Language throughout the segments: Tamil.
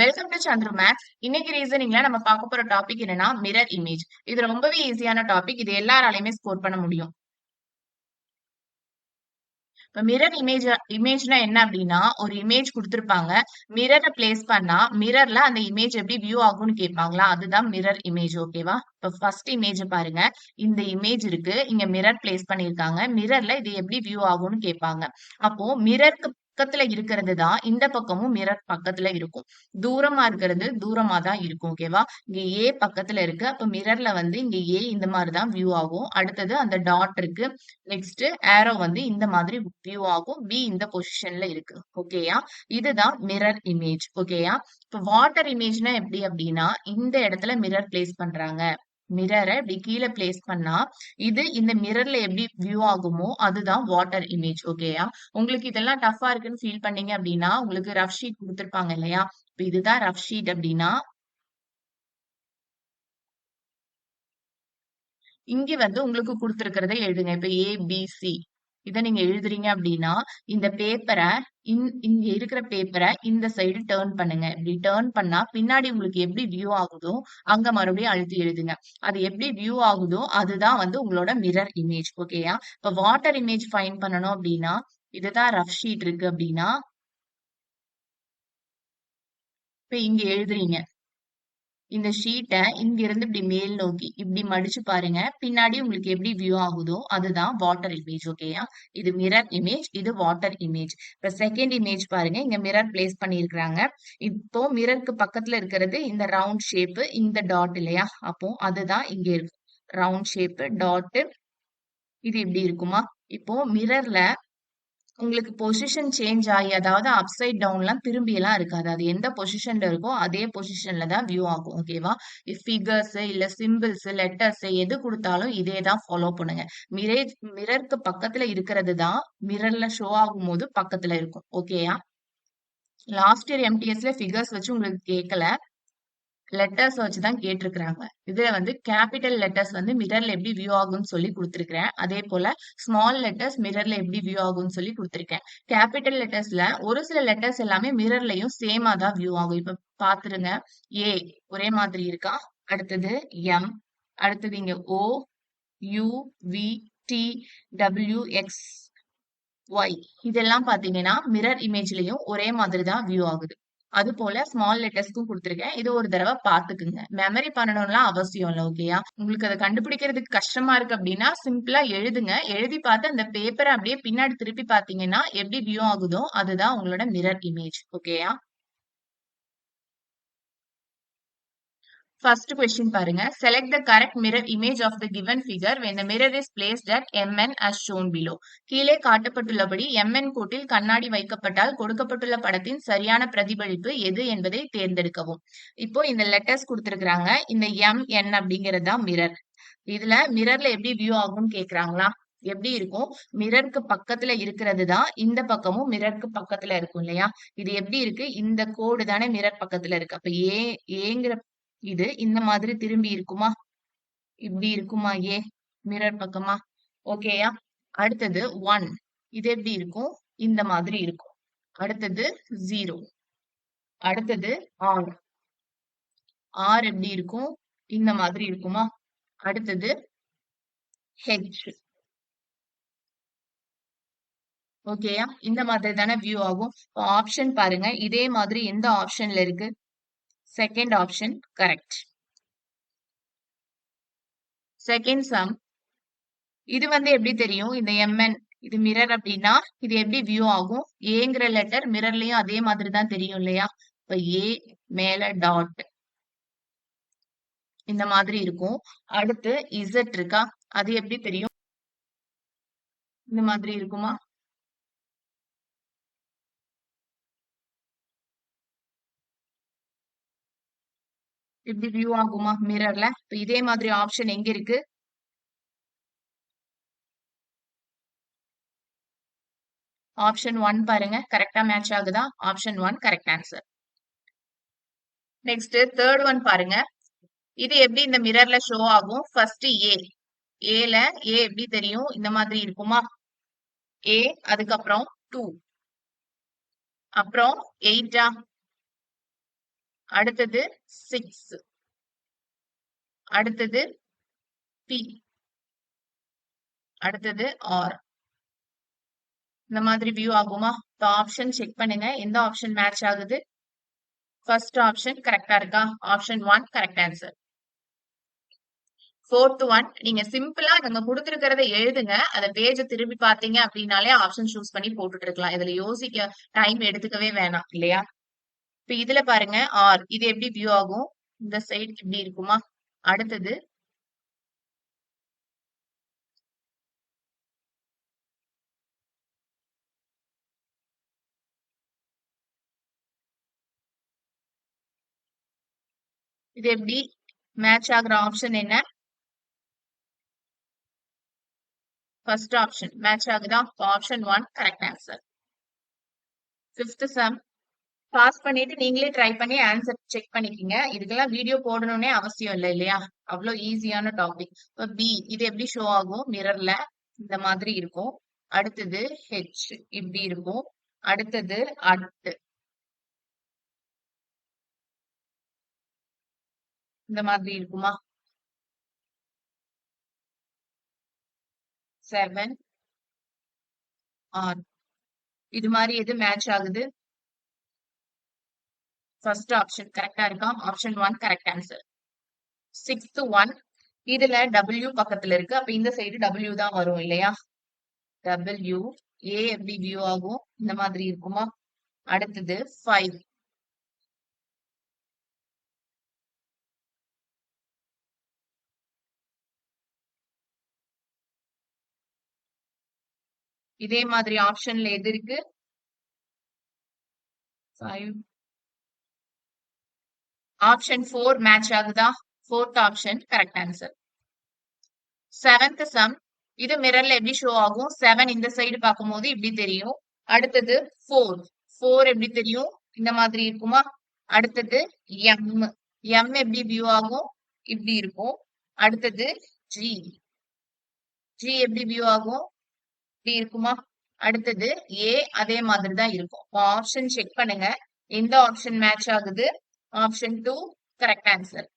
வெல்கம் டு சந்திர மேக்ஸ் இன்னைக்கு ரீசனிங்ல நம்ம பார்க்க போற டாபிக் என்னன்னா மிரர் இமேஜ் இது ரொம்பவே ஈஸியான டாபிக் இது எல்லாராலையுமே ஸ்கோர் பண்ண முடியும். இப்ப மிரர் இமேஜ் இமேஜ்னா என்ன அப்படின்னா ஒரு இமேஜ் கொடுத்திருப்பாங்க. மிரரை பிளேஸ் பண்ணா மிரர்ல அந்த இமேஜ் எப்படி வியூ ஆகும்னு கேட்பாங்களா? அதுதான் மிரர் இமேஜ் ஓகேவா இப்ப ஃபர்ஸ்ட் இமேஜ் பாருங்க. இந்த இமேஜ் இருக்கு. இங்க மிரர் பிளேஸ் பண்ணிருக்காங்க மிரர்ல இது எப்படி வியூ ஆகும்னு கேட்பாங்க. அப்போ மிரருக்கு பக்கத்துல இருக்கிறது தான் இந்த பக்கமும் மிரர் பக்கத்துல இருக்கும். தூரமா இருக்கிறது தூரமா தான் இருக்கும் ஓகேவா இங்க ஏ பக்கத்துல இருக்கு. அப்ப மிரர்ல வந்து இங்க ஏ இந்த மாதிரி தான் வியூ ஆகும். அடுத்தது அந்த டாட் இருக்கு. நெக்ஸ்ட் ஏரோ வந்து இந்த மாதிரி வியூ ஆகும். பி இந்த பொசிஷன்ல இருக்கு ஓகேயா இதுதான் மிரர் இமேஜ் ஓகேயா இப்ப வாட்டர் இமேஜ்னா எப்படி அப்படின்னா இந்த இடத்துல மிரர் பிளேஸ் பண்றாங்க. மிரரை இப்படி கீழே பிளேஸ் பண்ணா இது இந்த மிரர்ல எப்படி வியூ ஆகுமோ அதுதான் வாட்டர் இமேஜ் ஓகேயா உங்களுக்கு இதெல்லாம் டஃபா இருக்குன்னு ஃபீல் பண்ணீங்க அப்படின்னா உங்களுக்கு ரஃப் ஷீட் கொடுத்துருப்பாங்க இல்லையா? இப்ப இதுதான் ரஃப் ஷீட் அப்படின்னா இங்க வந்து உங்களுக்கு கொடுத்துருக்கிறத எழுதுங்க. இப்ப ஏ பி சி இதை நீங்க எழுதுறீங்க அப்படின்னா இந்த பேப்பரை இங்க இருக்கிற பேப்பரை இந்த சைடு டேர்ன் பண்ணுங்க. இப்படி டேர்ன் பண்ணா பின்னாடி உங்களுக்கு எப்படி வியூ ஆகுதோ அங்க மறுபடியும் அழுத்தி எழுதுங்க. அது எப்படி வியூ ஆகுதோ அதுதான் வந்து உங்களோட மிரர் இமேஜ் ஓகேயா இப்ப வாட்டர் இமேஜ் ஃபைன் பண்ணணும் அப்படின்னா இதுதான் ரஃப் ஷீட் இருக்கு அப்படின்னா இப்ப இங்க எழுதுறீங்க. இந்த ஷீட்டை இங்கிருந்து இப்படி மேல் நோக்கி இப்படி மடிச்சு பாருங்க. பின்னாடி உங்களுக்கு எப்படி வியூ ஆகுதோ அதுதான் வாட்டர் இமேஜ் ஓகேயா இது மிரர் இமேஜ் இது வாட்டர் இமேஜ் இப்ப செகண்ட் இமேஜ் பாருங்க. இங்க மிரர் பிளேஸ் பண்ணிருக்கிறாங்க இப்போ மிரருக்கு பக்கத்துல இருக்கிறது இந்த ரவுண்ட் ஷேப்பு இந்த டாட் இல்லையா? அப்போ அதுதான் இங்க இருக்கும். ரவுண்ட் ஷேப்பு டாட்டு இது இப்படி இருக்குமா? இப்போ மிரர்ல உங்களுக்கு பொசிஷன் சேஞ்ச் ஆகி அதாவது அப்சைட் டவுன்லாம் திரும்பி எல்லாம் இருக்காது. அது எந்த பொசிஷன்ல இருக்கோ அதே பொசிஷன்ல தான் வியூ ஆகும் ஓகேவா ஃபிகர்ஸ் இல்ல சிம்பிள்ஸ் லெட்டர்ஸ் எது கொடுத்தாலும் இதே தான் ஃபாலோ பண்ணுங்க. மிரேஜ் மிரருக்கு பக்கத்துல இருக்கிறது தான் மிரர்ல ஷோ ஆகும் போது பக்கத்துல இருக்கும் ஓகேயா லாஸ்ட் இயர் எம்டிஎஸ்ல ஃபிகர்ஸ் வச்சு உங்களுக்கு கேட்கல லெட்டர்ஸ் வச்சு தான் கேட்டிருக்கிறாங்க. இதுல வந்து கேபிட்டல் லெட்டர்ஸ் வந்து மிரர்ல எப்படி வியூ ஆகும்னு சொல்லி கொடுத்துருக்கேன் அதே போல ஸ்மால் லெட்டர்ஸ் மிரர்ல எப்படி வியூ ஆகும்னு சொல்லி கொடுத்துருக்கேன். கேபிட்டல் லெட்டர்ஸ்ல ஒரு சில லெட்டர்ஸ் எல்லாமே மிரர்லயும் சேமா தான் வியூ ஆகும். இப்ப பாத்துருங்க ஏ ஒரே மாதிரி இருக்கா? அடுத்தது எம் அடுத்தது இங்க O U V T W X Y இதெல்லாம் பாத்தீங்கன்னா மிரர் இமேஜ்லயும் ஒரே மாதிரி தான் வியூ ஆகுது. அது போல ஸ்மால் லெட்டர்ஸ்க்கும் கொடுத்துருக்கேன். இது ஒரு தடவை பாத்துக்குங்க மெமரி பண்ணணும்லாம் அவசியம் இல்லை ஓகேயா உங்களுக்கு அதை கண்டுபிடிக்கிறதுக்கு கஷ்டமா இருக்கு அப்படின்னா சிம்பிளா எழுதுங்க. எழுதி பார்த்து அந்த பேப்பரை அப்படியே பின்னாடி திருப்பி பாத்தீங்கன்னா எப்படி வியூ ஆகுதோ அதுதான் உங்களோட மிரர் இமேஜ் ஓகேயா ஃபர்ஸ்ட் கொஸ்டின் பாருங்க. Select the correct mirror image of the given figure when the mirror is placed at MN as shown below கீழே காட்டப்பட்டுள்ளபடி எம்என் கோட்டில் கண்ணாடி வைக்கப்பட்டால் கொடுக்கப்பட்டுள்ள படத்தின் சரியான பிரதிபலிப்பு எது என்பதை தேர்ந்தெடுக்கவும். இப்போ இந்த லெட்டர்ஸ் கொடுத்திருக்கிறாங்க. இந்த எம் என் அப்படிங்கிறது தான் மிரர் இதுல மிரர்ல எப்படி வியூ ஆகும்னு கேக்குறாங்களா? எப்படி இருக்கும்? மிரருக்கு பக்கத்துல இருக்கிறது தான் இந்த பக்கமும் மிரருக்கு பக்கத்துல இருக்கும் இல்லையா? இது எப்படி இருக்கு? இந்த கோடு தானே மிரர் பக்கத்துல இருக்கு. அப்ப ஏ ஏங்கிற இது இந்த மாதிரி திரும்பி இருக்குமா? இப்படி இருக்குமா ஏ? மிரர் பக்கமா? ஓகேயா அடுத்தது ஒன் இது எப்படி இருக்கும்? இந்த மாதிரி இருக்கும். அடுத்தது ஜீரோ அடுத்தது ஆர் ஆர் எப்படி இருக்கும்? இந்த மாதிரி இருக்குமா? அடுத்தது ஹெச் ஓகேயா இந்த மாதிரி தானே வியூ ஆகும். ஆப்ஷன் பாருங்க. இதே மாதிரி எந்த ஆப்ஷன்ல இருக்கு? Second option correct second sum இது வந்து எப்படி தெரியும்? இந்த எம்என் இது மிரர் அப்படின்னா இது எப்படி வியூ ஆகும்? ஏங்கிற லெட்டர் மிரர்லயும் அதே மாதிரி தான் தெரியும் இல்லையா? இப்ப ஏ மேல டாட் இந்த மாதிரி இருக்கும். அடுத்து இசட் இருக்கா? அது எப்படி தெரியும்? இந்த மாதிரி இருக்குமா? இப்படி வியூ ஆகுமா? மிரர்ல இப்ப இதே மாதிரி ஆப்ஷன் எங்க இருக்கு? ஆப்ஷன் ஒன் பாருங்க. கரெக்டா மேட்ச் ஆகுதா? Option one correct answer next third one பாருங்க. இது எப்படி இந்த மிரர்ல ஷோ ஆகும்? ஃபர்ஸ்ட் ஏ ஏல ஏ எப்படி தெரியும்? இந்த மாதிரி இருக்குமா? ஏ அதுக்கப்புறம் டூ அப்புறம் எயிட்டா அடுத்தது சிக்ஸ் அடுத்தது பி அடுத்தது ஆர் இந்த மாதிரி வியூ ஆகுமா? ஆப்ஷன் செக் பண்ணுங்க. எந்த ஆப்ஷன் மேட்ச் ஆகுது? ஃபர்ஸ்ட் ஆப்ஷன் கரெக்டா இருக்கா? Option one correct answer fourth one நீங்க சிம்பிளா நீங்க கொடுத்துருக்கிறத எழுதுங்க. அந்த பேஜ திருப்பி பாத்தீங்க அப்படின்னாலே ஆப்ஷன் சூஸ் பண்ணி போட்டுட்டு இருக்கலாம். இதுல யோசிக்க டைம் எடுத்துக்கவே வேணாம் இல்லையா? இப்ப இதுல பாருங்க ஆர் இது எப்படி வியூ ஆகும்? இந்த சைடு இப்படி இருக்குமா? அடுத்தது. இது எப்படி? மேட்ச் ஆகுற ஆப்ஷன் என்ன? ஃபர்ஸ்ட் ஆப்ஷன் மேட்ச் ஆகுதா? Option one correct answer fifth sum pass பண்ணிட்டு நீங்களே ட்ரை பண்ணி ஆன்சர் செக் பண்ணிக்கங்க. இதுக்கெல்லாம் வீடியோ போடணும்னே அவசியம் இல்லை இல்லையா? அவ்வளோ ஈஸியான டாபிக் இப்போ பி இது எப்படி ஷோ ஆகும்? மிரர்ல இந்த மாதிரி இருக்கும். அடுத்தது ஹெச் இப்படி இருக்கும். அடுத்தது அட் இந்த மாதிரி இருக்குமா? செவன் ஆர் இது மாதிரி எது மேட்ச் ஆகுது? ஃபர்ஸ்ட் ஆப்ஷன் கரெக்டா இருக்கா? Option one correct answer sixth one இதுல டபிள்யூ பக்கத்துல இருக்கு. அப்ப இந்த சைடு டபிள்யூ தான் வரும் இல்லையா? டபிள்யூ ஏ எப்படி வியூ ஆகும்? இந்த மாதிரி இருக்குமா? அடுத்தது ஃபைவ் இதே மாதிரி ஆப்ஷன்ல எது இருக்கு? ஃபைவ் ஆப்ஷன் ஃபோர் மேட்ச் ஆகுதா? Fourth option correct answer seventh sum இது மிரர்ல எப்படி ஷோ ஆகும்? செவன் இந்த சைடு பார்க்கும்போது இப்படி தெரியும். அடுத்தது ஃபோர் ஃபோர் எப்படி தெரியும்? இந்த மாதிரி இருக்குமா? அடுத்தது எம் எம் எப்படி வியூ ஆகும்? இப்படி இருக்கும். அடுத்தது ஜி ஜி எப்படி வியூ ஆகும்? இப்படி இருக்குமா? அடுத்தது ஏ அதே மாதிரி தான் இருக்கும் ஆப்ஷன் செக் பண்ணுங்க. எந்த ஆப்ஷன் மேட்ச் ஆகுது? Option two correct answer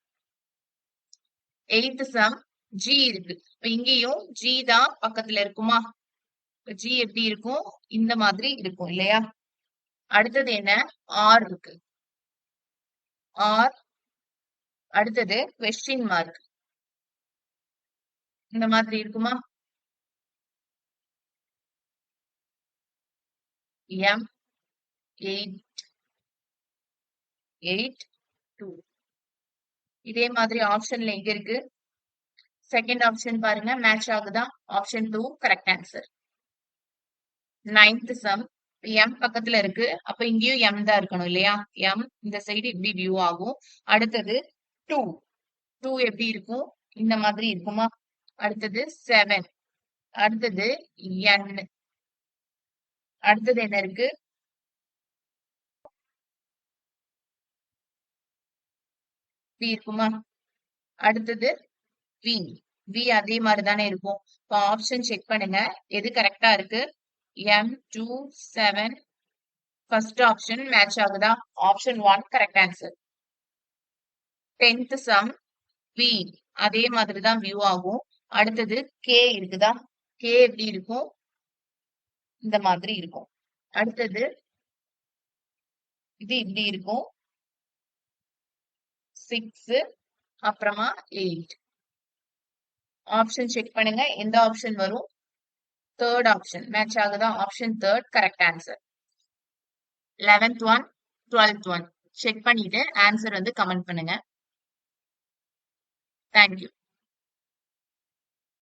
eighth sum G இருக்கு. இப்ப இங்கேயும் ஜி தான் பக்கத்துல இருக்குமா? ஜி எப்படி இருக்கும்? இந்த மாதிரி இருக்கும் இல்லையா? அடுத்தது என்ன? ஆர் இருக்கு. ஆர் அடுத்தது கொஸ்டின் மார்க் இந்த மாதிரி இருக்குமா? எம் எயிட் எயிட் டூ இதே மாதிரி ஆப்ஷன்ல எங்க இருக்கு. செகண்ட் ஆப்ஷன் பாருங்க மேட்ச் ஆகுதா? Option two correct answer ninth sum M பக்கத்துல இருக்கு. அப்ப இங்கேயும் எம் தான் இருக்கணும் இல்லையா? எம் இந்த சைடு இப்படி வியூ ஆகும். அடுத்தது டூ டூ எப்படி இருக்கும்? இந்த மாதிரி இருக்குமா? அடுத்தது செவன் அடுத்தது என் அடுத்தது என்ன இருக்கு? பி இருக்குமா? அடுத்தது வி வி அதே மாதிரி தானே இருக்கும். இப்போ ஆப்ஷன் செக் பண்ணுங்க. எது கரெக்டா இருக்கு? M two seven first option match ஆகுதா? Option one correct answer tenth sum V அதே மாதிரி தான் வியூ ஆகும். அடுத்தது கே இருக்குதா? கே எப்படி இருக்கும்? இந்த மாதிரி இருக்கும். அடுத்தது இது இப்படி இருக்கும். சிக்ஸ் அப்புறமா எயிட் ஆப்ஷன் செக் பண்ணுங்க. எந்த ஆப்ஷன் வரும்? தேர்ட் ஆப்ஷன் மேட்ச் ஆகுதா? Option third correct answer eleventh one twelfth one check பண்ணிட்டு ஆன்சர் வந்து கமெண்ட் பண்ணுங்க. Thank you